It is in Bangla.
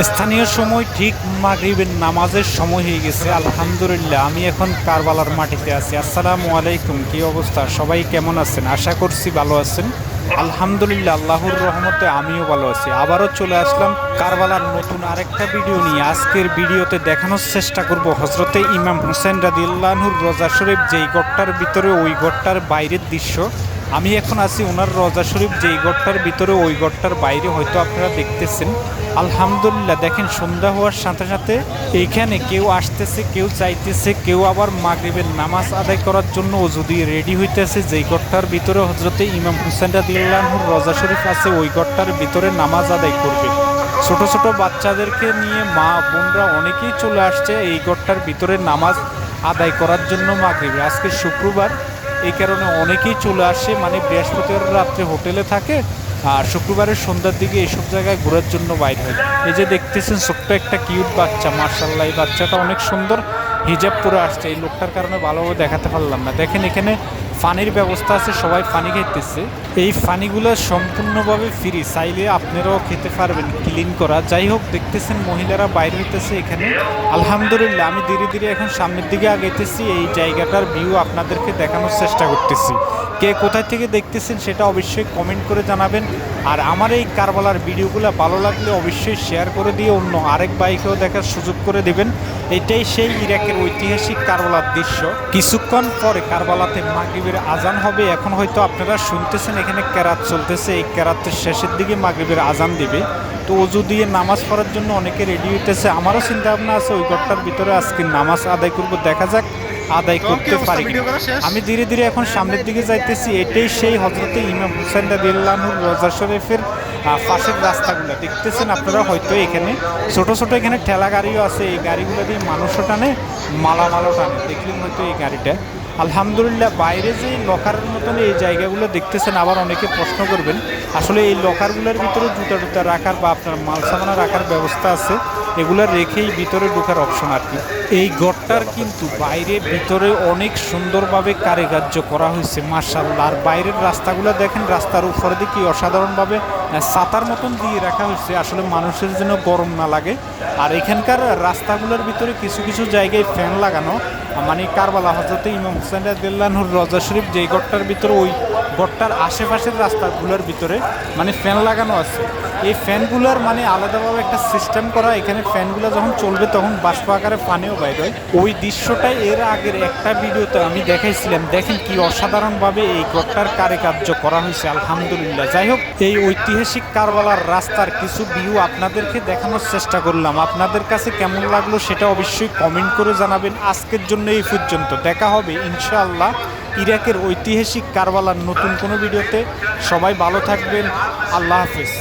স্থানীয় সময় ঠিক মাগরিবের নামাজের সময় হয়ে গেছে, আলহামদুলিল্লাহ। আমি এখন কারবালার মাটিতে আছি। আসসালামু আলাইকুম, কি অবস্থা? সবাই কেমন আছেন? আশা করছি ভালো আছেন। আলহামদুলিল্লাহ, আল্লাহর রহমতে আমিও ভালো আছি। আবারও চলে আসলাম কারবালার নতুন আরেকটা ভিডিও নিয়ে। আজকের ভিডিওতে দেখানোর চেষ্টা করব হজরতে ইমাম হুসেন রাদিল্লাহুর রোজা শরীফ, যেই গড়টার ভিতরে ওই গড়টার বাইরের দৃশ্য। আমি এখন আছি ওনার রজা শরীফ, যেই গড়টার ভিতরে ওই গড়টার বাইরে। হয়তো আপনারা দেখতেছেন আলহামদুলিল্লাহ, দেখেন সন্ধ্যা হওয়ার সাথে সাথে এইখানে কেউ আসতেছে, কেউ চাইতেছে, কেউ আবার মাগরিবের নামাজ আদায় করার জন্য যদি রেডি হইতেছে। যেই ঘরটার ভিতরে হজরতে ইমাম হুসেন রাদিল্লাহুর রজা শরীফ আছে, ওই ঘরটার ভিতরে নামাজ আদায় করবে। ছোট ছোট বাচ্চাদেরকে নিয়ে মা বোনরা অনেকেই চলে আসছে এই ঘরটার ভিতরে নামাজ আদায় করার জন্য মাগরিবে। আজকে শুক্রবার এই কারণে অনেকেই চলে আসে মানে বৃহস্পতিবার রাত্রে হোটেলে থাকে আর শুক্রবারের সন্ধ্যার দিকে এইসব জায়গায় ঘোরার জন্য বাইর হয়। এই যে দেখতেছেন, ছোট্ট একটা কিউট বাচ্চা মার্শাল্লাহ এই বাচ্চাটা অনেক সুন্দর। হিজাব পরে আসছে। এই লোকটার কারণে ভালোভাবে দেখাতে পারলাম না। দেখেন, এখানে ফানির ব্যবস্থা আছে, সবাই ফানি খাইতেছে। এই ফানিগুলো সম্পূর্ণভাবে ফ্রি চাইলে আপনারাও খেতে পারবেন ক্লিন করা। যাই হোক, দেখতেছেন মহিলারা বাইরে হইতেছে এখানে। আলহামদুলিল্লাহ, আমি ধীরে ধীরে এখন সামনের দিকে আগাইতেছি। এই জায়গাটার ভিউ আপনাদেরকে দেখানোর চেষ্টা করতেছি। কে কোথায় থেকে দেখতেছেন সেটা অবশ্যই কমেন্ট করে জানাবেন। আর আমার এই কারবালার ভিডিওগুলো ভালো লাগলে অবশ্যই শেয়ার করে দিয়ে অন্য আরেক বাইকেও দেখার সুযোগ করে দেবেন। এটাই সেই ইরাকের ঐতিহাসিক কারবালার দৃশ্য। কিছুক্ষণ পরে কারবালাতে মাগরীবের আজান হবে। এখন হয়তো আপনারা শুনতেছেন, এখানে ক্যারাত চলতেছে। এই ক্যারাতের শেষের দিকে মাগরীবের আজান দেবে। তো অজু দিয়ে নামাজ পড়ার জন্য অনেকে রেডি হইতেছে। আমারও চিন্তা ভাবনা আছে, ওই ঘরটার ভিতরে আজকে নামাজ আদায় করব। দেখা যাক আদায় করতে পারি আমি ধীরে ধীরে এখন সামনের দিকে যাইতেছি। এটাই সেই হজরতে ইমাম হুসেন রাদিয়াল্লাহুর রোজা শরীফের পাশের রাস্তাগুলো। দেখতেছেন আপনারা হয়তো এখানে। ছোট ছোট এখানে ঠেলা গাড়িও আছে। এই গাড়িগুলো দিয়ে মানুষও টানে মালামালও টানে। দেখলেন হয়তো এই গাড়িটা। আলহামদুলিল্লাহ, বাইরে যে লকারের মতন এই জায়গাগুলো দেখতেছেন, আবার অনেকে প্রশ্ন করবেন, আসলে এই লকারগুলোর ভিতরে জুতা টুতা রাখার বা আপনার মাল সামানা রাখার ব্যবস্থা আছে, এগুলো রেখেই ভিতরে ঢোকার অপশন আর কি। এই গড়টার কিন্তু বাইরে, ভিতরে অনেক সুন্দরভাবে কারিকার্য করা হয়েছে মার্শাল্লাহ আর বাইরের রাস্তাগুলো দেখেন, রাস্তার উপরে দিয়ে কি অসাধারণভাবে ছাতার মতন দিয়ে রাখা হয়েছে। আসলে মানুষের জন্য গরম না লাগে। আর এখানকার রাস্তাগুলোর ভিতরে কিছু কিছু জায়গায় ফ্যান লাগানো। মানে কারবালা হজরতে ইমাম হুসেন রাদিয়াল্লাহুর রজা শরীফ যেই ঘরটার ভিতরে ওই গড়টার আশেপাশের রাস্তাগুলোর ভিতরে মানে ফ্যান লাগানো আছে। এই ফ্যানগুলোর মানে আলাদাভাবে একটা সিস্টেম করা, এখানে ফ্যানগুলো যখন চলবে তখন বাষ্প আকারে পানিও বাইর হয়। ওই দৃশ্যটাই এর আগের একটা ভিডিওতে আমি দেখাইছিলাম। দেখেন কি অসাধারণভাবে এই গড়টার কারিকার্য করা হয়েছে, আলহামদুলিল্লাহ। যাই হোক, এই ঐতিহাসিক কারবালার রাস্তার কিছু ভিউ আপনাদেরকে দেখানোর চেষ্টা করলাম। আপনাদের কাছে কেমন লাগল সেটা অবশ্যই কমেন্ট করে জানাবেন। আজকের জন্য এই পর্যন্ত। দেখা হবে ইনশাআল্লাহ। ইরাকের ঐতিহাসিক কারবালার নতুন কোনো ভিডিওতে সবাই ভালো থাকবেন। আল্লাহ হাফিজ।